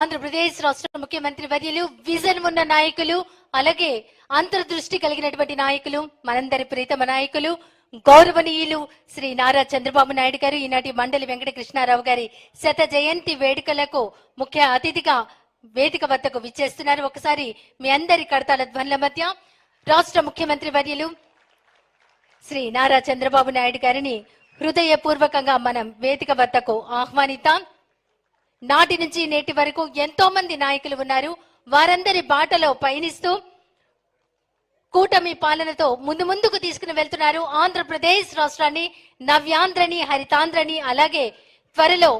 ఆంధ్రప్రదేశ్ రాష్ట్ర ముఖ్యమంత్రి వర్యులు విజన్ ఉన్న నాయకులు అలాగే అంతర్దృష్టి కలిగినటువంటి నాయకులు మనందరి ప్రీతమ నాయకులు గౌరవనీయులు శ్రీ నారా చంద్రబాబు నాయుడు గారు ఈనాటి మండలి వెంకట కృష్ణారావు గారి శత జయంతి వేడుకలకు ముఖ్య అతిథిగా వేదిక వద్దకు విచ్చేస్తున్నారు. ఒకసారి మీ అందరి కడతాల ధ్వనుల మధ్య రాష్ట్ర ముఖ్యమంత్రి వర్యులు శ్రీ నారా చంద్రబాబు నాయుడు గారిని హృదయపూర్వకంగా మనం వేదిక వద్దకు ఆహ్వానితాం నాటి నుంచి నేటి వరకు ఎంతో మంది నాయకులు ఉన్నారు. వారందరి బాటలో పయనిస్తూ కూటమి పాలనతో ముందు ముందుకు తీసుకుని వెళ్తున్నారు. ఆంధ్రప్రదేశ్ రాష్ట్రాన్ని నవ్యాంధ్రని హరితాంధ్రని అలాగే త్వరలో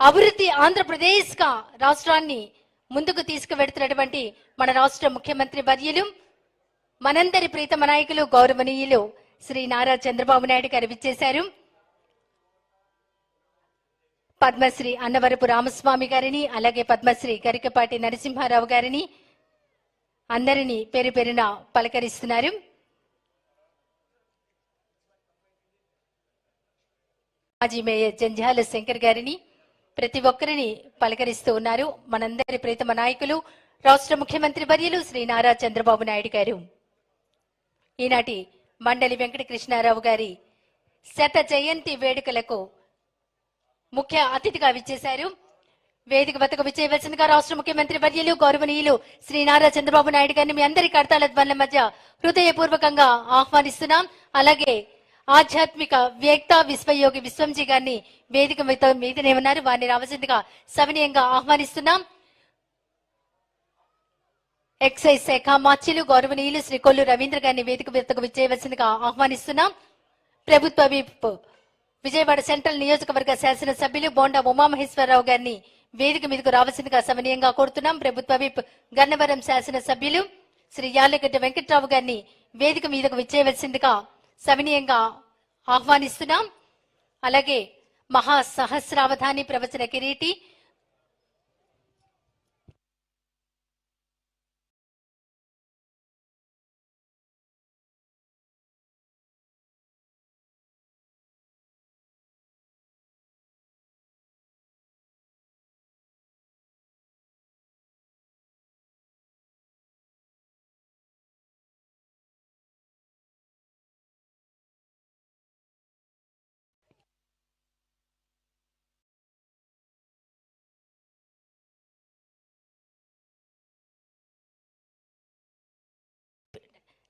అభివృద్ధి ఆంధ్రప్రదేశ్గా రాష్ట్రాన్ని ముందుకు తీసుకువెడుతున్నటువంటి మన రాష్ట్ర ముఖ్యమంత్రి వర్యులు మనందరి ప్రీతమ నాయకులు గౌరవనీయులు శ్రీ నారా చంద్రబాబు నాయుడు గారు విచ్చేశారు. పద్మశ్రీ అన్నవరపు రామస్వామి గారిని అలాగే పద్మశ్రీ గరికపాటి నరసింహారావు గారిని అందరినీ పేరు పేరున పలకరిస్తున్నారు. మాజీ మేయర్ జంజాల శంకర్ గారిని ప్రతి ఒక్కరిని పలకరిస్తూ ఉన్నారు. మనందరి ప్రీతమ నాయకులు రాష్ట్ర ముఖ్యమంత్రి వర్యులు శ్రీ నారా చంద్రబాబు నాయుడు గారు. ఈనాటి మండలి వెంకట కృష్ణారావు గారి శత జయంతి వేడుకలకు ముఖ్య అతిథిగా విచ్చేశారు. వేదిక వద్దకు విచ్చేయవలసిందిగా రాష్ట్ర ముఖ్యమంత్రి వర్యులు గౌరవనీయులు శ్రీ నారా చంద్రబాబు నాయుడు గారిని మీ అందరి కడతాల ధ్వనుల మధ్య హృదయపూర్వకంగా ఆహ్వానిస్తున్నాం. అలాగే ఆధ్యాత్మిక వ్యక్త విశ్వయోగి విశ్వంజీ గారిని వేదిక మీదనే ఉన్నారు. వారిని రావాల్సిందిగా సవినీయంగా ఆహ్వానిస్తున్నాం. ఎక్సైజ్ శాఖ మార్చిలు గౌరవనీయులు శ్రీ కొల్లు రవీంద్ర గారిని వేదిక వద్దకు విచ్చేయవలసిందిగా ఆహ్వానిస్తున్నాం. ప్రభుత్వ విప్ విజయవాడ సెంట్రల్ నియోజకవర్గ శాసనసభ్యులు బోండా ఉమామహేశ్వరరావు గారిని వేదిక మీదకు రావాల్సిందిగా సమనీయంగా కోరుతున్నాం. ప్రభుత్వ విప్ గన్నవరం శాసనసభ్యులు శ్రీ యాలగడ్డ వెంకట్రావు గారిని వేదిక మీదకు విచ్చేయవలసిందిగా సమనీయంగా ఆహ్వానిస్తున్నాం. అలాగే మహా సహస్రావధాని ప్రవచన కిరీటి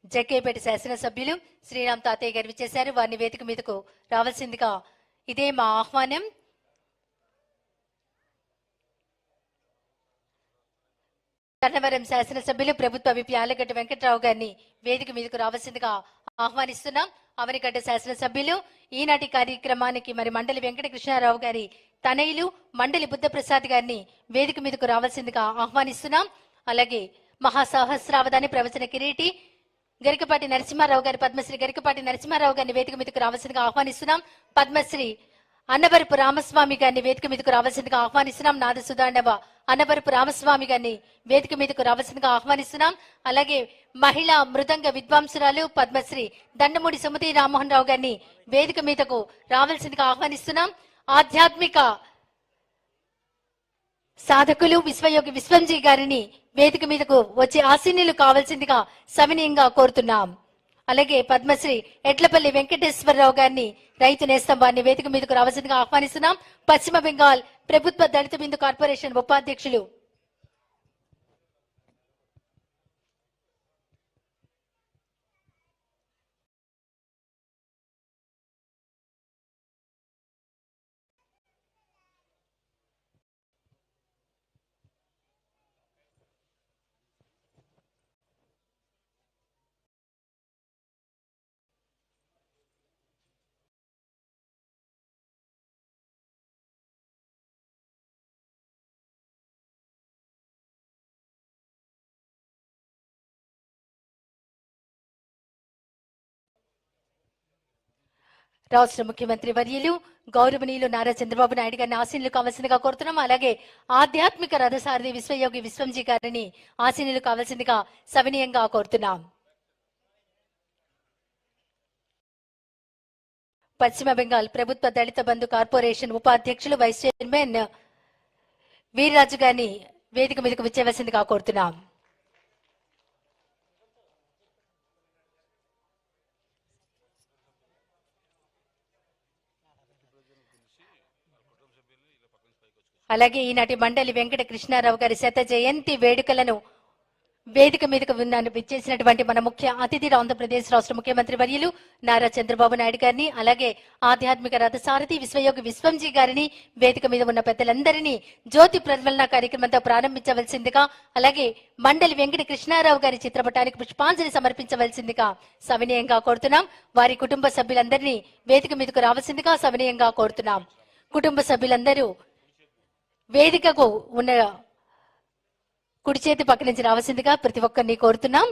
జకేపేట శాసనసభ్యులు శ్రీరామ్ తాతయ్య గారు విచ్చేశారు. వారిని వేదిక మీదకు రావాల్సిందిగా ఇదే మా ఆహ్వానం. కన్నవరం శాసనసభ్యులు ప్రభుత్వ విపి ఆలగడ్డ వెంకట్రావు గారిని వేదిక మీదకు రావాల్సిందిగా ఆహ్వానిస్తున్నాం. అవనిగడ్డ శాసనసభ్యులు ఈనాటి కార్యక్రమానికి మరి మండలి వెంకట కృష్ణారావు గారి తనయులు మండలి బుద్ధప్రసాద్ గారిని వేదిక మీదకు రావాల్సిందిగా ఆహ్వానిస్తున్నాం. అలాగే మహాసహస్రావధాని ప్రవచన కిరీటి గరికపాటి నరసింహారావు గారి పద్మశ్రీ గరికపాటి నరసింహారావు గారిని వేదిక మీదకు రావాల్సిందిగా ఆహ్వానిస్తున్నాం. పద్మశ్రీ అన్నవరపు రామస్వామి గారిని వేదిక మీదకు రావాల్సిందిగా ఆహ్వానిస్తున్నాం. నాద సుధాండవ అన్నవరపు రామస్వామి గారిని వేదిక మీదకు రావాల్సిందిగా ఆహ్వానిస్తున్నాం. అలాగే మహిళా మృదంగ విద్వాంసురాలు పద్మశ్రీ దండమూడి సుమతి రామ్మోహన్ రావు గారిని వేదిక మీదకు రావాల్సిందిగా ఆహ్వానిస్తున్నాం. ఆధ్యాత్మిక సాధకులు విశ్వయోగి విశ్వంజీ గారిని వేదిక మీదకు వచ్చి ఆశీనులు కావాల్సిందిగా సవినయంగా కోరుతున్నాం. అలాగే పద్మశ్రీ ఎడ్లపల్లి వెంకటేశ్వరరావు గారిని రైతు నేస్తం వారిని వేదిక మీదకు రావాల్సిందిగా ఆహ్వానిస్తున్నాం. పశ్చిమ బెంగాల్ ప్రభుత్వ దళిత బిందు కార్పొరేషన్ ఉపాధ్యక్షులు రాష్ట్ర ముఖ్యమంత్రి వర్యులు గౌరవనీయులు నారా చంద్రబాబు నాయుడు గారిని ఆశీనులు కావాల్సిందిగా కోరుతున్నాం. అలాగే ఆధ్యాత్మిక రథసారథి విశ్వయోగి విశ్వంజీ గారిని ఆశీనులు కావాల్సిందిగా సవినీయంగా కోరుతున్నాం. పశ్చిమ బెంగాల్ ప్రభుత్వ దళిత బంధు కార్పొరేషన్ ఉపాధ్యక్షులు వైస్ చైర్మన్ వీర్రాజు గారిని వేదిక మీదకు విచ్చేవలసిందిగా కోరుతున్నాం. అలాగే ఈనాటి మండలి వెంకట కృష్ణారావు గారి శత జయంతి వేడుకలను వేదిక మీదకు విన్నాను. విచ్చేసినటువంటి మన ముఖ్య అతిథి ఆంధ్రప్రదేశ్ రాష్ట్ర ముఖ్యమంత్రి వర్యులు నారా చంద్రబాబు నాయుడు గారిని అలాగే ఆధ్యాత్మిక రథసారథి విశ్వయోగి విశ్వంజీ గారిని వేదిక మీద ఉన్న పెద్దలందరినీ జ్యోతి ప్రజ్వలన కార్యక్రమంతో ప్రారంభించవలసిందిగా అలాగే మండలి వెంకట కృష్ణారావు గారి చిత్రపటానికి పుష్పాంజలి సమర్పించవలసిందిగా సవినయంగా కోరుతున్నాం. వారి కుటుంబ సభ్యులందరినీ వేదిక మీదకు రావాల్సిందిగా సవినయంగా కోరుతున్నాం. కుటుంబ సభ్యులందరూ వేదికకు ఉన్న కుడి చేతి పక్క నుంచి రావాల్సిందిగా ప్రతి ఒక్కరిని కోరుతున్నాం.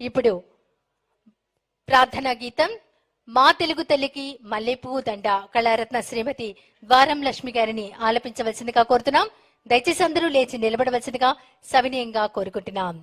ఇప్పుడు ప్రార్థనా గీతం మా తెలుగు తల్లికి మల్లెపువ్వు దండ కళారత్న శ్రీమతి ద్వారం లక్ష్మి గారిని ఆలపించవలసిందిగా కోరుతున్నాం. దయచేసి అందరూ లేచి నిలబడవలసిందిగా సవినీయంగా కోరుకుంటున్నాం.